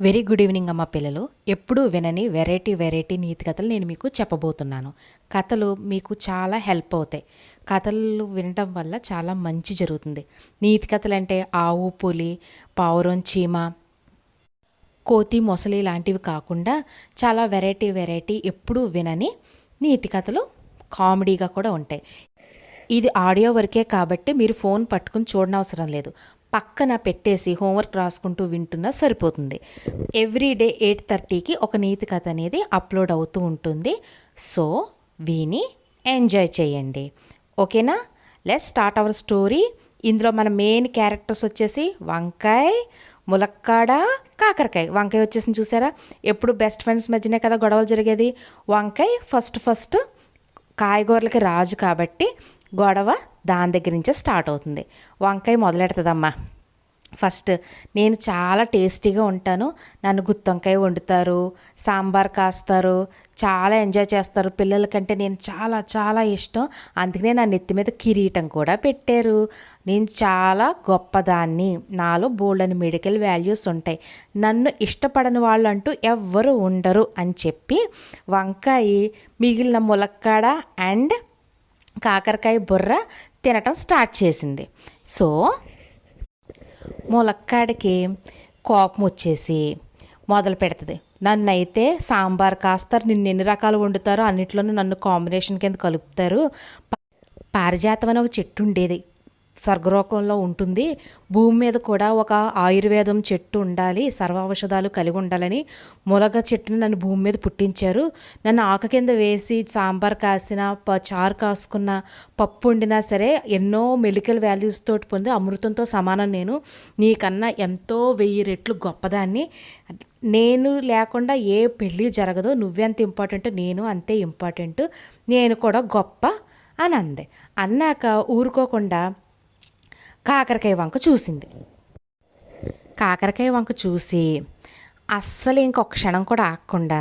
Very good evening అమ్మ పిల్లలు. ఎప్పుడూ వినని వెరైటీ వెరైటీ నీతి కథలు నేను మీకు చెప్పబోతున్నాను. కథలు మీకు చాలా హెల్ప్ అవుతాయి. కథలు వినడం వల్ల చాలా మంచి జరుగుతుంది. నీతి కథలు అంటే ఆవు పులి పావురం చీమ కోతి మొసలి లాంటివి కాకుండా చాలా వెరైటీ వెరైటీ ఎప్పుడూ వినని నీతి కథలు కామెడీగా కూడా ఉంటాయి. ఇది ఆడియో వరకే కాబట్టి మీరు ఫోన్ పట్టుకుని చూడనవసరం లేదు. పక్కన పెట్టేసి హోంవర్క్ రాసుకుంటూ వింటున్నా సరిపోతుంది. ఎవ్రీ డే ఎయిట్ థర్టీకి ఒక నీతి కథ అనేది అప్లోడ్ అవుతూ ఉంటుంది. సో విని ఎంజాయ్ చేయండి. ఓకేనా లెట్ స్టార్ట్ అవర్ స్టోరీ ఇందులో మన మెయిన్ క్యారెక్టర్స్ వచ్చేసి వంకాయ ములక్కాడ కాకరకాయ. వంకాయ వచ్చేసి చూసారా? ఎప్పుడు బెస్ట్ ఫ్రెండ్స్ మధ్యనే కదా గొడవలు జరిగేది. వంకాయ ఫస్ట్ ఫస్ట్ కాయగూరలకి రాజు కాబట్టి గొడవ దాని దగ్గర నుంచే స్టార్ట్ అవుతుంది. వంకాయ మొదలెడుతుందమ్మా. ఫస్ట్ నేను చాలా టేస్టీగా ఉంటాను. నన్ను గుత్తొంకాయ వండుతారు సాంబార్ కాస్తారు చాలా ఎంజాయ్ చేస్తారు. పిల్లలకంటే నేను చాలా చాలా ఇష్టం. అందుకనే నా నెత్తి మీద కిరీటం కూడా పెట్టారు. నేను చాలా గొప్పదాన్ని. నాలో బోల్డ్ మెడికల్ వాల్యూస్ ఉంటాయి. నన్ను ఇష్టపడని వాళ్ళు అంటూ ఎవ్వరు ఉండరు అని చెప్పి వంకాయ మిగిలిన ములక్కాడ అండ్ కాకరకాయ బుర్ర తినటం స్టార్ట్ చేసింది. సో ములక్కాడికి కోపం వచ్చేసి మొదలు పెడుతుంది. నన్ను అయితే సాంబార్ కాస్తారు నిన్ను ఎన్ని రకాలు వండుతారో అన్నిట్లోనూ నన్ను కాంబినేషన్ కింద కలుపుతారు. పారిజాతం అనే ఒక చెట్టు ఉండేది. స్వర్గలోకంలో ఉంటుంది. భూమి మీద కూడా ఒక ఆయుర్వేదం చెట్టు ఉండాలి. సర్వ ఔషధాలు కలిగి ఉండాలని ములగ చెట్టుని నన్ను భూమి మీద పుట్టించారు. నన్ను ఆక కింద వేసి సాంబార్ కాసిన ప చారు కాసుకున్న పప్పు వండినా సరే ఎన్నో మెడికల్ వాల్యూస్ తోటి పొంది అమృతంతో సమానం నేను. నీకన్నా ఎంతో వెయ్యి రెట్లు గొప్పదాన్ని. నేను లేకుండా ఏ పెళ్ళి జరగదు. నువ్వెంత ఇంపార్టెంట్ నేను అంతే ఇంపార్టెంట్. నేను కూడా గొప్ప అని అంది. అన్నాక ఊరుకోకుండా కాకరకాయ వంక చూసింది. కాకరకాయ వంక చూసి అస్సలు ఇంకొక క్షణం కూడా ఆగకుండా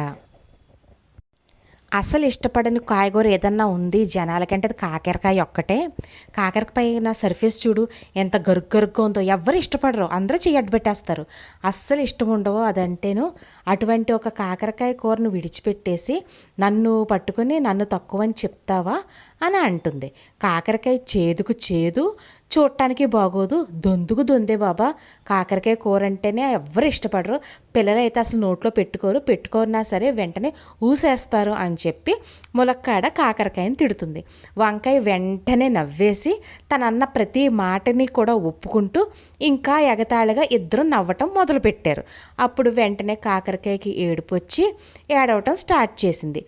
అసలు ఇష్టపడని కాయగూర ఏదన్నా ఉంది జనాలకంటే అది కాకరకాయ ఒక్కటే. కాకరకాయ నా సర్ఫేస్ చూడు ఎంత గరుగ్ గరుగ్గా ఉందో. ఎవరు ఇష్టపడరు అందరూ చెయ్యి పెట్టేస్తారు. అస్సలు ఇష్టం ఉండవు అదంటేను. అటువంటి ఒక కాకరకాయ కూరను విడిచిపెట్టేసి నన్ను పట్టుకొని నన్ను తక్కువ అని చెప్తావా? అని అంటుంది. కాకరకాయ చేదుకు చేదు చూడటానికి బాగోదు దొందుకు దొందే బాబా. కాకరకాయ కూర అంటేనే ఎవరు ఇష్టపడరు. పిల్లలైతే అసలు నోట్లో పెట్టుకోరు పెట్టుకోరునా సరే వెంటనే ఊసేస్తారు అని చెప్పి ములక్కాడ కాకరకాయని తిడుతుంది. వంకాయ వెంటనే నవ్వేసి తన అన్న ప్రతి మాటని కూడా ఒప్పుకుంటూ ఇంకా ఎగతాళిగా ఇద్దరు నవ్వటం మొదలుపెట్టారు. అప్పుడు వెంటనే కాకరకాయకి ఏడుపు వచ్చి ఏడవటం స్టార్ట్ చేసింది.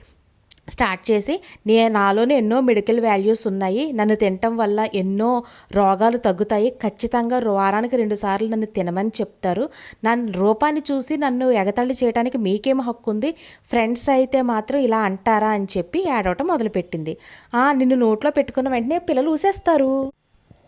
స్టార్ట్ చేసి నే నాలోనే ఎన్నో మెడికల్ వాల్యూస్ ఉన్నాయి. నన్ను తినటం వల్ల ఎన్నో రోగాలు తగ్గుతాయి. ఖచ్చితంగా వారానికి రెండుసార్లు నన్ను తినమని చెప్తారు. నన్ను రూపాన్ని చూసి నన్ను ఎగతళి చేయడానికి మీకేం హక్కు ఉంది ఫ్రెండ్స్ అయితే మాత్రం ఇలా అంటారా అని చెప్పి ఏడవటం మొదలుపెట్టింది. నిన్ను నోట్లో పెట్టుకున్న వెంటనే పిల్లలు ఊసేస్తారు.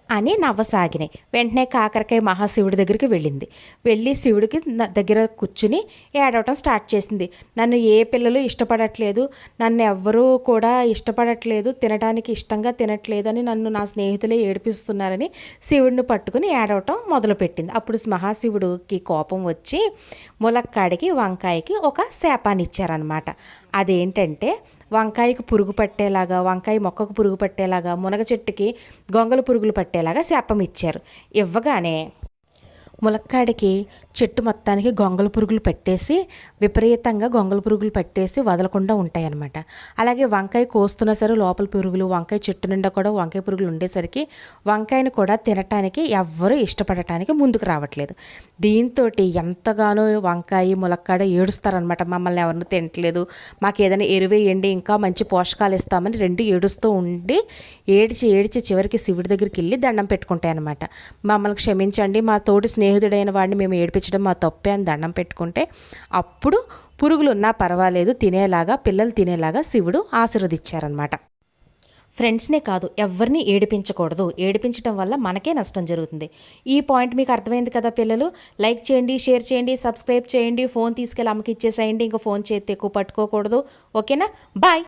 అని నవ్వసాగినాయి. వెంటనే కాకరకాయ మహాశివుడి దగ్గరికి వెళ్ళింది. వెళ్ళి శివుడికి దగ్గర కూర్చుని ఏడవటం స్టార్ట్ చేసింది. నన్ను ఏ పిల్లలు ఇష్టపడట్లేదు నన్ను ఎవ్వరూ కూడా ఇష్టపడట్లేదు తినడానికి ఇష్టంగా తినట్లేదని నన్ను నా స్నేహితులే ఏడిపిస్తున్నారని శివుడిని పట్టుకుని ఏడవటం మొదలుపెట్టింది. అప్పుడు మహాశివుడికి కోపం వచ్చి ములక్కాడికి వంకాయకి ఒక శాపాన్ని ఇచ్చారనమాట అదేంటంటే వంకాయకు పురుగు పట్టేలాగా వంకాయ మొక్కకు పురుగు పట్టేలాగా మునగ చెట్టుకి గొంగలు పురుగులు పట్టేలాగా శాపం ఇచ్చారు. ఇవ్వగానే ములక్కాడికి చెట్టు మొత్తానికి గొంగల పురుగులు పెట్టేసి విపరీతంగా గొంగల పురుగులు పెట్టేసి వదలకుండా ఉంటాయి అన్నమాట అలాగే వంకాయ కోస్తున్నా సరే లోపల పురుగులు వంకాయ చెట్టు నిండా కూడా వంకాయ పురుగులు ఉండేసరికి వంకాయని కూడా తినటానికి ఎవ్వరూ ఇష్టపడటానికి ముందుకు రావట్లేదు. దీంతో ఎంతగానో వంకాయ ములక్కాడ ఏడుస్తారనమాట మమ్మల్ని ఎవరిని తినట్లేదు మాకు ఏదైనా ఎరువేయండి ఇంకా మంచి పోషకాలు ఇస్తామని రెండు ఏడుస్తూ ఉండి ఏడిచి ఏడిచి చివరికి శివుడి దగ్గరికి వెళ్ళి దండం పెట్టుకుంటాయి అనమాట మమ్మల్ని క్షమించండి మా తోటి స్నేహితులు స్నేహితుడైన వాడిని మేము ఏడిపించడం మా తప్పే అని దండం పెట్టుకుంటే అప్పుడు పురుగులు ఉన్నా పర్వాలేదు తినేలాగా పిల్లలు తినేలాగా శివుడు ఆశీర్వదించారనమాట ఫ్రెండ్స్నే కాదు ఎవరిని ఏడిపించకూడదు. ఏడిపించడం వల్ల మనకే నష్టం జరుగుతుంది. ఈ పాయింట్ మీకు అర్థమైంది కదా పిల్లలు? లైక్ చేయండి షేర్ చేయండి సబ్స్క్రైబ్ చేయండి ఫోన్ తీసుకెళ్ళి అమ్మకి ఇచ్చేసేయండి ఇంకా ఫోన్ చేతి ఎక్కువ పట్టుకోకూడదు. ఓకేనా? బాయ్!